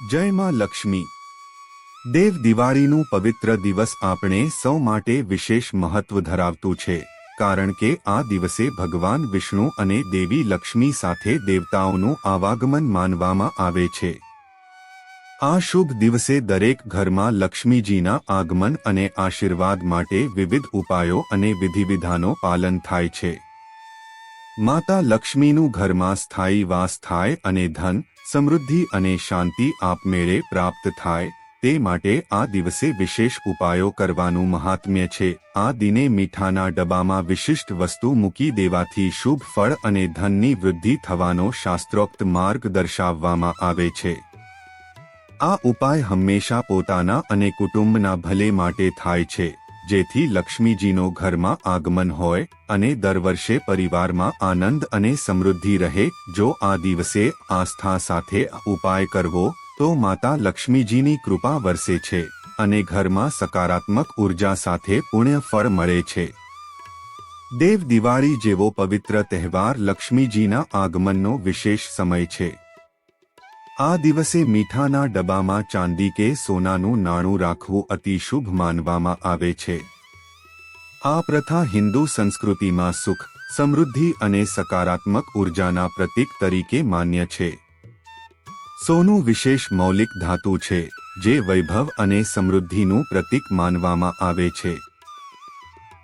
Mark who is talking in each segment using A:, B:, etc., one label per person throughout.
A: જય માં લક્ષ્મી. દેવ દિવાળીનું પવિત્ર દિવસ આપણે સૌ માટે વિશેષ મહત્વ ધરાવતું છે, કારણ કે આ દિવસે ભગવાન વિષ્ણુ અને દેવી લક્ષ્મી સાથે દેવતાઓનું આવાગમન માનવામાં આવે છે. આ શુભ દિવસે દરેક ઘરમાં લક્ષ્મીજીના આગમન અને આશીર્વાદ માટે વિવિધ ઉપાયો અને વિધિવિધાનો પાલન થાય છે. માતા લક્ષ્મીનું ઘરમાં સ્થાયી વાસ થાય અને ધન, સમૃદ્ધિ અને શાંતિ આપમેળે પ્રાપ્ત થાય, તે માટે આ દિવસે વિશેષ ઉપાયો કરવાનું મહાત્મ્ય છે. આ દિને મીઠાના ડબ્બામાં વિશિષ્ટ વસ્તુ મૂકી દેવાથી શુભ ફળ અને ધનની વૃદ્ધિ થવાનો શાસ્ત્રોક્ત માર્ગ દર્શાવવામાં આવે છે. આ ઉપાય હંમેશા પોતાના અને કુટુંબના ભલે માટે થાય છે. જેથી લક્ષ્મીજીનો ઘરમાં આગમન હોય અને દર વર્ષે પરિવારમાં આનંદ અને સમૃદ્ધિ રહે. જો આ દિવસે આસ્થા સાથે ઉપાય કરવો, તો માતા લક્ષ્મીજીની કૃપા વરસે છે અને ઘરમાં સકારાત્મક ઊર્જા સાથે પુણ્ય ફળ મળે છે. દેવ દિવાળી જેવો પવિત્ર તહેવાર લક્ષ્મીજીના આગમનનો વિશેષ સમય છે. આ દિવસે મીઠાના ડબ્બામાં ચાંદી કે સોનાનું નાણું રાખવું અતિ શુભ માનવામાં આવે છે. આ પ્રથા હિન્દુ સંસ્કૃતિમાં સુખ, સમૃદ્ધિ અને સકારાત્મક ઉર્જાના પ્રતીક તરીકે માન્ય છે. સોનું વિશેષ મૌલિક ધાતુ છે, જે વૈભવ અને સમૃદ્ધિનું પ્રતીક માનવામાં આવે છે.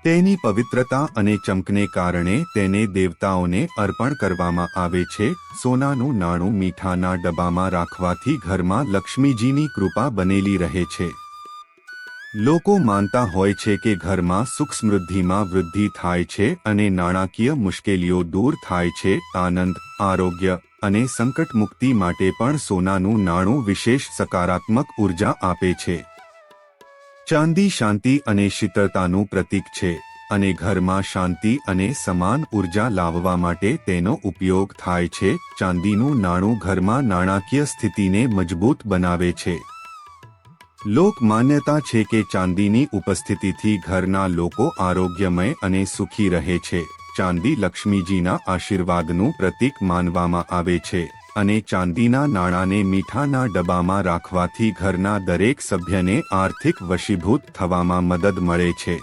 A: તેની પવિત્રતા અને ચમકને કારણે તેને દેવતાઓને અર્પણ કરવામાં આવે છે. સોનાનું નાણું મીઠાના ડબ્બામાં રાખવાથી ઘરમાં લક્ષ્મીજીની કૃપા બનેલી રહે છે. લોકો માનતા હોય છે કે ઘરમાં સુખ સમૃદ્ધિમાં વૃદ્ધિ થાય છે અને નાણાકીય મુશ્કેલીઓ દૂર થાય છે. આનંદ, આરોગ્ય અને સંકટ મુક્તિ માટે પણ સોનાનું નાણું વિશેષ સકારાત્મક ઊર્જા આપે છે. ચાંદી શાંતિ અને શીતળતાનું પ્રતીક છે, અને ઘરમાં શાંતિ અને સમાન ઊર્જા લાવવા માટે તેનો ઉપયોગ થાય છે, ચાંદીનું નાણું ઘરમાં નાણાકીય સ્થિતિને મજબૂત બનાવે છે. લોક માન્યતા છે કે ચાંદીની ઉપસ્થિતિથી ઘરના લોકો આરોગ્યમય અને સુખી રહે છે. ચાંદી લક્ષ્મીજીના આશીર્વાદનું પ્રતીક માનવામાં આવે છે અને ચાંદીના નાણાંને મીઠાના ડબ્બામાં રાખવાથી ઘરના દરેક સભ્યને આર્થિક વશીભૂત થવામાં મદદ મળે છે.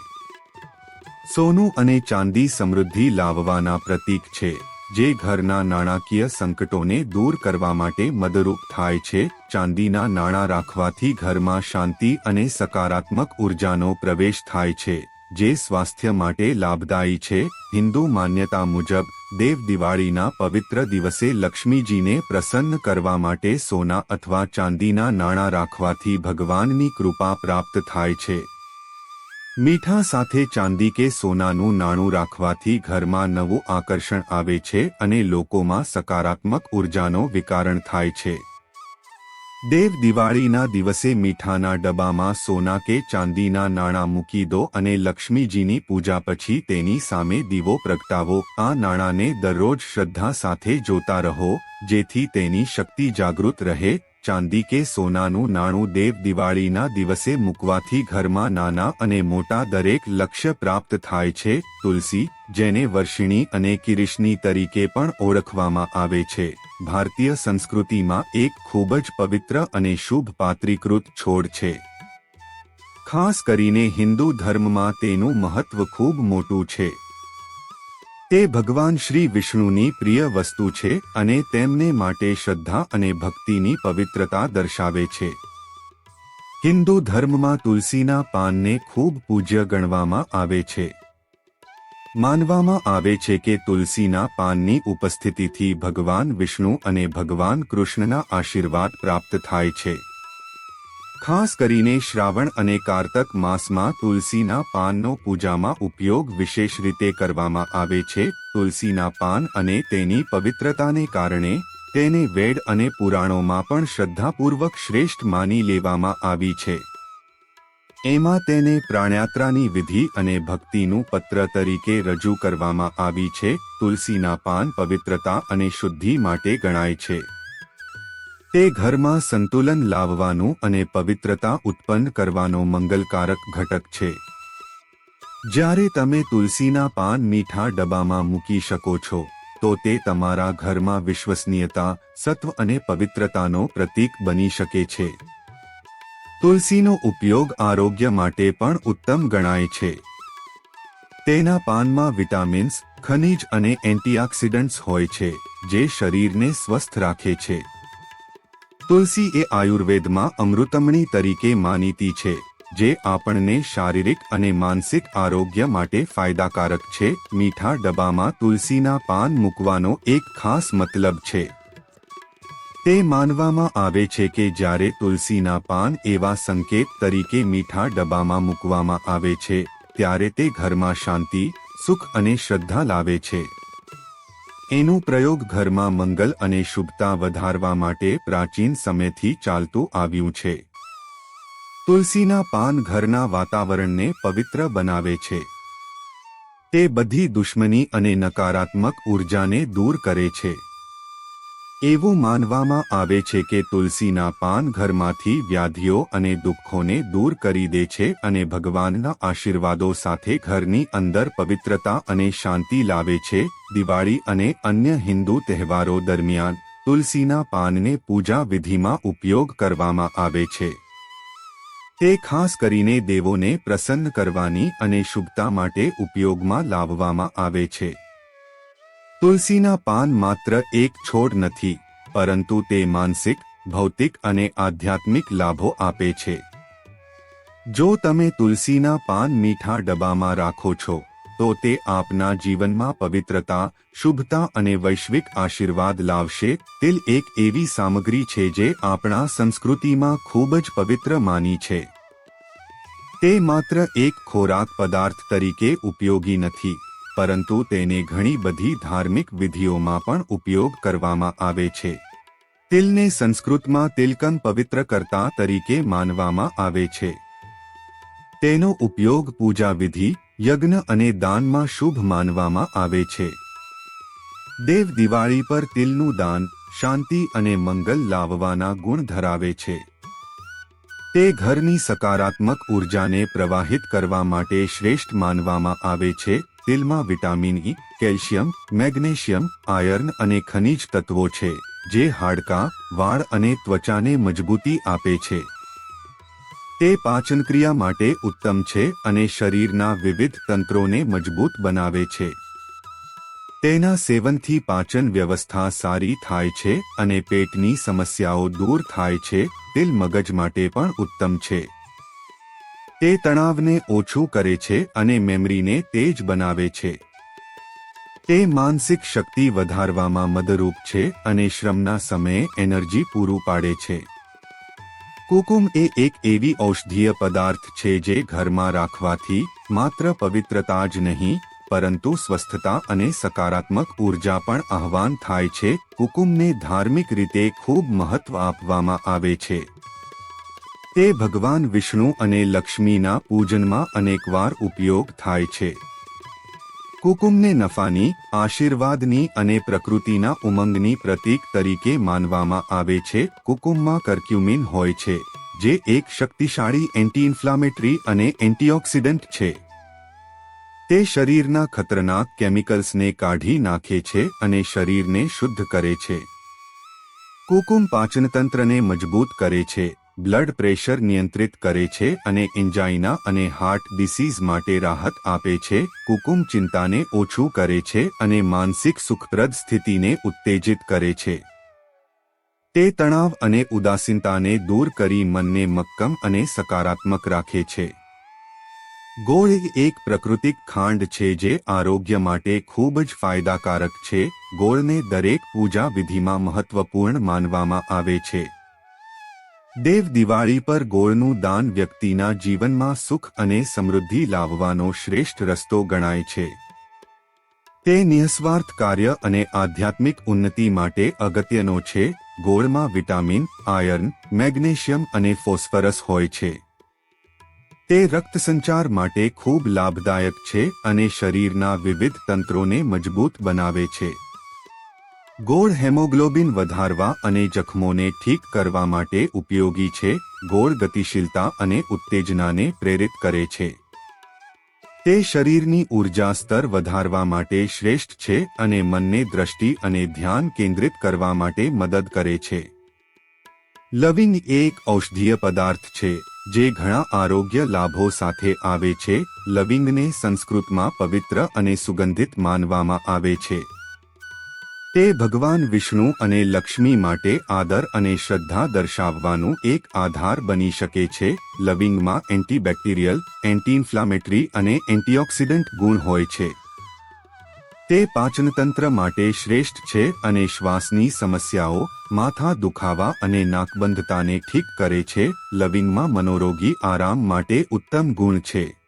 A: સોનું અને ચાંદી સમૃદ્ધિ લાવવાના પ્રતીક છે, જે ઘરના નાણાકીય સંકટોને દૂર કરવા માટે મદરૂપ થાય છે. ચાંદીના નાણાં રાખવાથી ઘરમાં શાંતિ અને સકારાત્મક ઉર્જાનો પ્રવેશ થાય છે. જે સ્વાસ્થ્ય માટે લાભદાયી છે, હિન્દુ માન્યતા મુજબ, દેવ દિવાળીના પવિત્ર દિવસે લક્ષ્મીજીને પ્રસન્ન કરવા માટે સોના અથવા ચાંદીના નાણાં રાખવાથી ભગવાનની કૃપા પ્રાપ્ત થાય છે. મીઠા સાથે ચાંદી કે સોનાનું નાણું રાખવાથી ઘરમાં નવું આકર્ષણ આવે છે અને લોકોમાં સકારાત્મક ઉર્જાનો વિકારણ થાય છે. દેવ દિવાળીના દિવસે મીઠાના ડબ્બામાં સોના કે ચાંદીના નાણાં મૂકી દો અને લક્ષ્મીજીની પૂજા પછી તેની સામે દીવો પ્રગટાવો. આ નાણાંને દરરોજ શ્રદ્ધા સાથે જોતા રહો, જેથી તેની શક્તિ જાગૃત રહે. ચાંદી કે સોનાનું નાણું દેવ દિવાળીના દિવસે મૂકવાથી ઘરમાં નાના અને મોટા દરેક લક્ષ્ય પ્રાપ્ત થાય છે, તુલસી, જેને વર્ષિણી અને કિરીશની તરીકે પણ ઓળખવામાં આવે છે. ભારતીય સંસ્કૃતિમાં એક ખૂબ જ પવિત્ર અને શુભ પાત્રીકૃત છોડ છે. ખાસ કરીને હિન્દુ ધર્મમાં તેનું મહત્વ ખૂબ મોટું છે. તે ભગવાન શ્રી વિષ્ણુની પ્રિય વસ્તુ છે અને તેમને માટે શ્રદ્ધા અને ભક્તિની પવિત્રતા દર્શાવે છે. હિન્દુ ધર્મમાં તુલસીના પાનને ખૂબ પૂજ્ય ગણવામાં આવે છે. માનવામાં આવે છે કે તુલસીના પાનની ઉપસ્થિતિથી ભગવાન વિષ્ણુ અને ભગવાન કૃષ્ણના આશીર્વાદ પ્રાપ્ત થાય છે. ખાસ કરીને શ્રાવણ અને કારતક માસમાં તુલસીના પાનનો પૂજામાં ઉપયોગ વિશેષ રીતે કરવામાં આવે છે. તુલસીના પાન અને તેની પવિત્રતાને કારણે તેને વેદ અને પુરાણોમાં પણ શ્રદ્ધાપૂર્વક શ્રેષ્ઠ માની લેવામાં આવી છે. એમાં તેને પ્રાણયાત્રાની વિધિ અને ભક્તિનું પત્ર તરીકે રજૂ કરવામાં આવી છે. તુલસીના પાન પવિત્રતા અને શુદ્ધિ માટે ગણાય છે. તે ઘરમાં સંતુલન લાવવાનું અને પવિત્રતા ઉત્પન્ન કરવાનો મંગલકારક ઘટક છે. જ્યારે તમે તુલસીના પાન મીઠા ડબ્બામાં મૂકી શકો છો, તો તે તમારા ઘરમાં વિશ્વસનીયતા, સત્વ અને પવિત્રતાનો પ્રતીક બની શકે છે. તુલસીનો ઉપયોગ આરોગ્ય માટે પણ ઉત્તમ ગણાય છે. તેના પાનમાં વિટામિન્સ, ખનિજ અને એન્ટીઓક્સિડન્ટ્સ હોય છે, જે શરીરને સ્વસ્થ રાખે છે. તુલસી એ આયુર્વેદમાં અમૃતમણી તરીકે માનીતી છે, જે આપણને શારીરિક અને માનસિક આરોગ્ય માટે ફાયદાકારક છે. મીઠા ડબ્બામાં તુલસીના પાન મૂકવાનો એક ખાસ મતલબ છે. તે માનવામાં આવે છે કે જ્યારે તુલસીના પાન એવા સંકેત તરીકે મીઠા ડબ્બામાં મૂકવામાં આવે છે, ત્યારે તે ઘરમાં શાંતિ, સુખ અને શ્રદ્ધા લાવે છે. એનું પ્રયોગ ઘરમાં મંગલ અને શુભતા વધારવા માટે પ્રાચીન સમયથી ચાલતું આવ્યું છે. તુલસીના પાન ઘરના વાતાવરણને પવિત્ર બનાવે છે. તે બધી દુશ્મની અને નકારાત્મક ઉર્જાને દૂર કરે છે. એવું માનવામાં આવે છે કે તુલસીના પાન ઘરમાંથી વ્યાધિઓ અને દુઃખોને દૂર કરી દે છે અને ભગવાનના આશીર્વાદો સાથે ઘરની અંદર પવિત્રતા અને શાંતિ લાવે છે. દિવાળી અને અન્ય હિન્દુ તહેવારો દરમિયાન તુલસીના પાનને પૂજા વિધિમાં ઉપયોગ કરવામાં આવે છે. તે ખાસ કરીને દેવોને પ્રસન્ન કરવાની અને શુભતા માટે ઉપયોગમાં લાવવામાં આવે છે. તુલસીના પાન માત્ર એક છોડ નથી, પરંતુ તે માનસિક, ભૌતિક અને આધ્યાત્મિક લાભો આપે છે. જો તમે તુલસીના પાન મીઠા ડબ્બામાં રાખો છો, તો તે આપના જીવનમાં પવિત્રતા, શુભતા અને વૈશ્વિક આશીર્વાદ લાવશે. તિલ એક એવી સામગ્રી છે જે આપણા સંસ્કૃતિમાં ખૂબ જ પવિત્ર માની છે. તે માત્ર એક ખોરાક પદાર્થ તરીકે ઉપયોગી નથી. પરંતુ તેને ઘણી બધી ધાર્મિક વિધિઓમાં પણ ઉપયોગ કરવામાં આવે છે. તિલને સંસ્કૃતમાં તિલકમ પવિત્ર તરીકે માનવામાં આવે છે. તેનો ઉપયોગ પૂજા વિધિ, યજ્ઞ અને દાનમાં શુભ માનવામાં આવે છે. દેવ દિવાળી પર તિલનું દાન, શાંતિ અને મંગલ લાવવાના ગુણ ધરાવે છે. તે ઘરની સકારાત્મક ઉર્જાને પ્રવાહિત કરવા માટે શ્રેષ્ઠ માનવામાં આવે છે તિલમાં vitamin E calcium, magnesium, iron અને ખનિજ તત્વો છે, જે હાડકાં, વાળ અને ત્વચાને મજબૂતી આપે છે. તે પાચનક્રિયા માટે ઉત્તમ છે અને શરીરના વિવિધ તંત્રોને મજબૂત બનાવે છે. તેના સેવનથી પાચન વ્યવસ્થા સારી થાય છે અને પેટની સમસ્યાઓ દૂર થાય છે, તેલ મગજ માટે પણ ઉત્તમ છે. તે તણાવને ઓછું કરે છે અને મેમરીને તેજ બનાવે છે. તે માનસિક શક્તિ વધારવામાં મદદરૂપ છે અને શ્રમના સમયે એનર્જી પૂરું પાડે છે. કુકુમ એ એક એવી ઔષધીય પદાર્થ છે જે ઘરમાં રાખવાથી માત્ર પવિત્રતા જ નહીં, પરંતુ સ્વસ્થતા અને સકારાત્મક ઊર્જા પણ આહવાન થાય છે. કુકુમને ધાર્મિક રીતે ખૂબ મહત્વ આપવામાં આવે છે. તે ભગવાન વિષ્ણુ અને લક્ષ્મીના પૂજનમાં અનેકવાર ઉપયોગ થાય છે. કુકુમને નફાની, આશીર્વાદની અને પ્રકૃતિના ઉમંગની પ્રતીક તરીકે માનવામાં આવે છે. કુકુમમાં કર્ક્યુમિન હોય છે, જે એક શક્તિશાળી એન્ટી ઇન્ફ્લામેટરી અને એન્ટીઓક્સિડન્ટ છે. તે શરીરના ખતરનાક કેમિકલ્સને કાઢી નાખે છે અને શરીરને શુદ્ધ કરે છે. કુકુમ પાચનતંત્રને મજબૂત કરે છે. બ્લડ પ્રેશર નિયંત્રિત કરે છે અને એન્જાઇના અને હાર્ટ ડિસીઝ માટે રાહત આપે છે, કુકુમ ચિંતાને ઓછું કરે છે અને માનસિક સુખપ્રદ સ્થિતિને ઉત્તેજિત કરે છે. તે તણાવ અને ઉદાસીનતાને દૂર કરી મનને મક્કમ અને સકારાત્મક રાખે છે. ગોળ એક પ્રાકૃતિક ખાંડ છે જે આરોગ્ય માટે ખૂબ જ ફાયદાકારક છે, ગોળને દરેક પૂજા વિધિમાં મહત્વપૂર્ણ માનવામાં આવે છે. દેવ દિવાળી પર ગોળનું દાન વ્યક્તિના જીવનમાં સુખ અને સમૃદ્ધિ લાવવાનો શ્રેષ્ઠ રસ્તો ગણાય છે. તે નિઃસ્વાર્થ કાર્ય અને આધ્યાત્મિક ઉન્નતિ માટે અગત્યનો છે. ગોળમાં વિટામિન, આયર્ન, મેગ્નેશિયમ અને ફોસ્ફરસ હોય છે. તે રક્ત સંચાર માટે ખૂબ લાભદાયક છે અને શરીરના વિવિધ તંત્રોને મજબૂત બનાવે છે. ગોળ હેમોગ્લોબિન વધારવા અને જખમોને ઠીક કરવા માટે ઉપયોગી છે, ગોળ ગતિશીલતા અને ઉત્તેજનાને પ્રેરિત કરે છે. તે શરીરની ઊર્જા સ્તર વધારવા માટે શ્રેષ્ઠ છે અને મનને દ્રષ્ટિ અને ધ્યાન કેન્દ્રિત કરવા માટે મદદ કરે છે. લવિંગ એક ઔષધીય પદાર્થ છે, જે ઘણા આરોગ્ય લાભો સાથે આવે છે, લવિંગને સંસ્કૃતમાં પવિત્ર અને સુગંધિત માનવામાં આવે છે. તે ભગવાન વિષ્ણુ અને લક્ષ્મી માટે આદર અને શ્રદ્ધા દર્શાવવાનું એક આધાર બની શકે છે. લવિંગમાં એન્ટીબેક્ટેરિયલ, એન્ટીઇન્ફ્લામેટરી અને એન્ટીઓક્સિડન્ટ ગુણ હોય છે. તે પાચનતંત્ર માટે શ્રેષ્ઠ છે અને શ્વાસની સમસ્યાઓ, માથા દુખાવા અને નાકબંધતાને ઠીક કરે છે. લવિંગમાં મનોરોગી આરામ માટે ઉત્તમ ગુણ છે.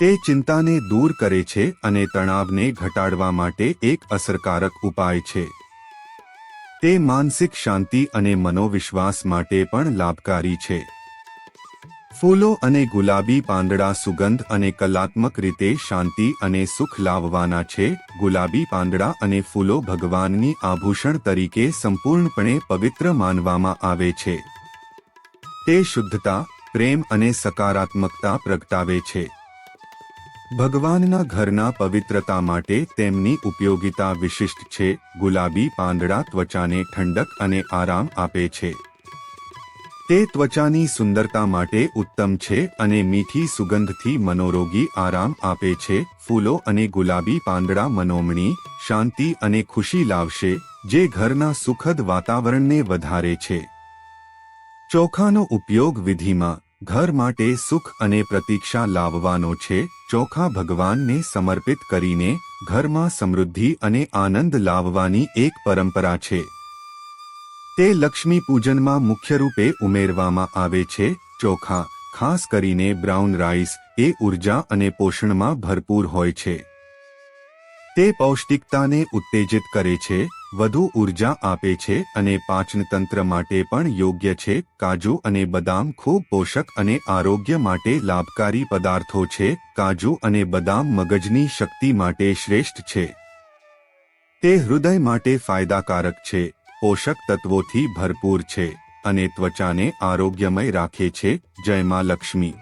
A: તે ચિંતાને દૂર કરે છે અને તણાવને ઘટાડવા માટે એક અસરકારક ઉપાય છે. તે માનસિક શાંતિ અને મનોવિશ્વાસ માટે પણ લાભકારી છે. ફૂલો અને ગુલાબી પાંદડા સુગંધ અને કલાત્મક રીતે શાંતિ અને સુખ લાવવાના છે. ગુલાબી પાંદડા અને ફૂલો ભગવાનની આભૂષણ તરીકે સંપૂર્ણપણે પવિત્ર માનવામાં આવે છે. તે શુદ્ધતા, પ્રેમ અને સકારાત્મકતા પ્રગટાવે છે. ભગવાનના ઘરના પવિત્રતા માટે તેમની ઉપયોગિતા વિશિષ્ટ છે. ગુલાબી પાંદડા ત્વચાને ઠંડક અને આરામ આપે છે. તે ત્વચાની સુંદરતા માટે ઉત્તમ છે અને મીઠી સુગંધથી મનોરોગી આરામ આપે છે. ફૂલો અને ગુલાબી પાંદડા મનોમણી, શાંતિ અને ખુશી લાવશે, જે ઘરના સુખદ વાતાવરણને વધારે છે. ચોખાનો ઉપયોગ વિધિમાં ઘર માટે સુખ અને પ્રતીક્ષા લાવવાનો છે, ચોખા ભગવાનને સમર્પિત કરીને ઘરમાં સમૃદ્ધિ અને આનંદ લાવવાની એક પરંપરા છે. તે લક્ષ્મી પૂજનમાં મુખ્ય રૂપે ઉમેરવામાં આવે છે, ચોખા, ખાસ કરીને બ્રાઉન રાઈસ, એ ઊર્જા અને પોષણમાં ભરપૂર હોય છે. તે પૌષ્ટિકતાને ઉત્તેજિત કરે છે વધુ ઊર્જા આપે છે અને પાચનતંત્ર માટે પણ યોગ્ય છે. કાજુ અને બદામ ખૂબ પોષક અને આરોગ્ય માટે લાભકારી પદાર્થો છે. કાજુ અને બદામ મગજની શક્તિ માટે શ્રેષ્ઠ છે. તે હૃદય માટે ફાયદાકારક છે. પોષક તત્વોથી ભરપૂર છે અને ત્વચાને આરોગ્યમય રાખે છે. જયમાં લક્ષ્મી.